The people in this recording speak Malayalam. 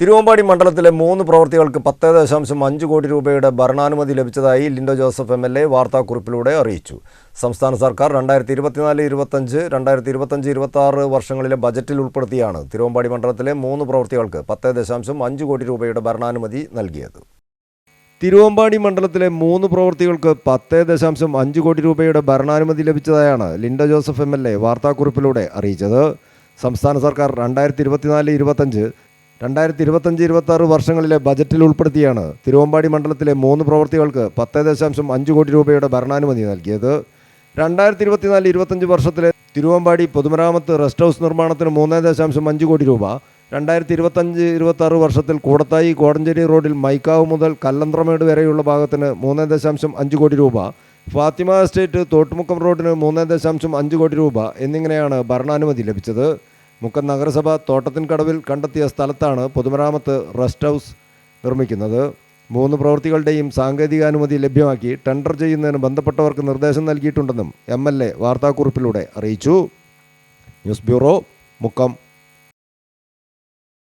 തിരുവമ്പാടി മണ്ഡലത്തിലെ മൂന്ന് പ്രവൃത്തികൾക്ക് പത്ത് ദശാംശം അഞ്ച് കോടി രൂപയുടെ ഭരണാനുമതി ലഭിച്ചതായി Linto Joseph M L A വാർത്താക്കുറിപ്പിലൂടെ അറിയിച്ചു. സംസ്ഥാന സർക്കാർ രണ്ടായിരത്തി ഇരുപത്തിനാല് ഇരുപത്തഞ്ച് രണ്ടായിരത്തി ഇരുപത്തഞ്ച് ഇരുപത്തി വർഷങ്ങളിലെ ബജറ്റിൽ ഉൾപ്പെടുത്തിയാണ് തിരുവമ്പാടി മണ്ഡലത്തിലെ മൂന്ന് പ്രവൃത്തികൾക്ക് പത്ത് ദശാംശം അഞ്ച് കോടി രൂപയുടെ ഭരണാനുമതി നൽകിയത്. തിരുവമ്പാടി മണ്ഡലത്തിലെ മൂന്ന് പ്രവൃത്തികൾക്ക് പത്ത് ദശാംശം അഞ്ച് കോടി രൂപയുടെ ഭരണാനുമതി ലഭിച്ചതായാണ് Linto Joseph M L A വാർത്താക്കുറിപ്പിലൂടെ അറിയിച്ചത്. സംസ്ഥാന സർക്കാർ രണ്ടായിരത്തി ഇരുപത്തിനാല് ഇരുപത്തഞ്ച് രണ്ടായിരത്തി ഇരുപത്തഞ്ച് ഇരുപത്തി ആറ് വർഷങ്ങളിലെ ബജറ്റിൽ ഉൾപ്പെടുത്തിയാണ് തിരുവമ്പാടി മണ്ഡലത്തിലെ മൂന്ന് പ്രവൃത്തികൾക്ക് പത്ത് ദശാംശം അഞ്ച് കോടി രൂപയുടെ ഭരണാനുമതി നൽകിയത്. രണ്ടായിരത്തി ഇരുപത്തിനാല് ഇരുപത്തഞ്ച് വർഷത്തിലെ തിരുവമ്പാടി പൊതുമരാമത്ത് റെസ്റ്റ് ഹൗസ് നിർമ്മാണത്തിന് മൂന്ന് ദശാംശം അഞ്ച് കോടി രൂപ. രണ്ടായിരത്തി ഇരുപത്തഞ്ച് ഇരുപത്തി ആറ് വർഷത്തിൽ കൂടത്തായി കോടഞ്ചേരി റോഡിൽ മൈക്കാവ് മുതൽ കല്ലന്ത്രമേട് വരെയുള്ള ഭാഗത്തിന് മൂന്ന് ദശാംശം അഞ്ച് കോടി രൂപ. ഫാത്തിമ എസ്റ്റേറ്റ് തോട്ടുമുക്കം റോഡിന് മൂന്ന് ദശാംശം അഞ്ച് കോടി രൂപ എന്നിങ്ങനെയാണ് ഭരണാനുമതി ലഭിച്ചത്. മുക്കം നഗരസഭ തോട്ടത്തിൻ കടവിൽ കണ്ടെത്തിയ സ്ഥലത്താണ് പൊതുമരാമത്ത് റെസ്റ്റ് ഹൗസ് നിർമ്മിക്കുന്നത്. മൂന്ന് പ്രവൃത്തികളുടെയും സാങ്കേതികാനുമതി ലഭ്യമാക്കി ടെൻഡർ ചെയ്യുന്നതിന് ബന്ധപ്പെട്ടവർക്ക് നിർദ്ദേശം നൽകിയിട്ടുണ്ടെന്നും എം എൽ എ വാർത്താക്കുറിപ്പിലൂടെ അറിയിച്ചു. News bureau Mukkam.